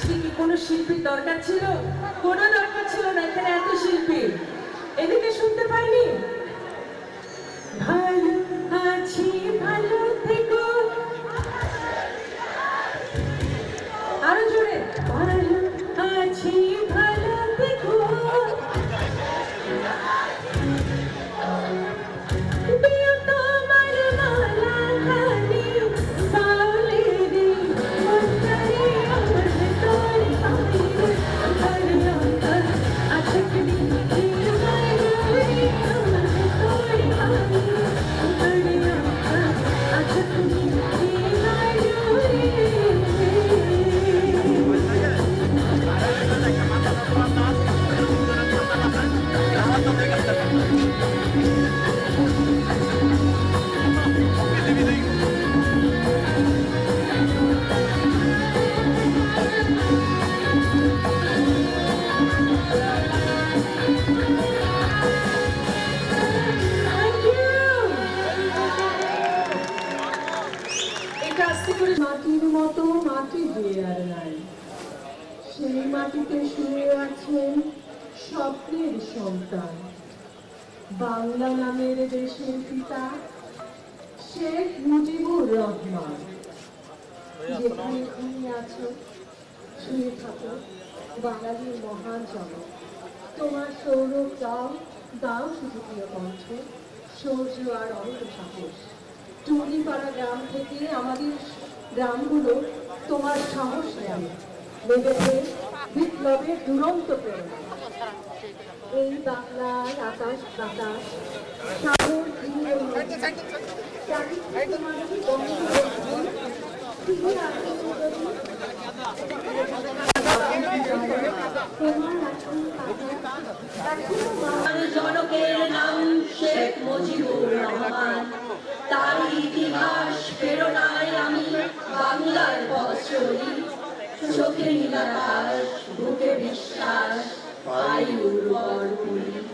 আজকে কি কোনো শিল্পীর দরকার ছিল? কোনো দরকার ছিল না এখানে এত শিল্পী। এদিকে শুনতে পাইনি? মাটির মতো মাটি দিয়ে আর নাই সেই মাটিতে শুয়ে আছেন স্বপ্নের সন্তান বাংলা নামের দেশের পিতা শেখ মুজিবুর রহমান যেখানে তুমি আছো শুয়ে থাকো বাঙালির মহান জনক তোমার সৌরভ দাও দাও শুধু প্রিয় কণ্ঠে। সৌর্য আর অনেক সাহস। টুলিপাড়া গ্রাম থেকে আমাদের গ্রামগুলো তোমার সাহস নেবে নেবেছে বিপ্লবের দুরন্ত প্রেরণা এই বাংলার আকাশ বাতাস, সাগর। তোমার এখন কথা এখনও মা আমার জনকের নাম তার ইতিহাস আমি বাংলার পথ চলি। চোখে নীলাকাশ বুকে বিশ্বাস পাই উর্বর পুলি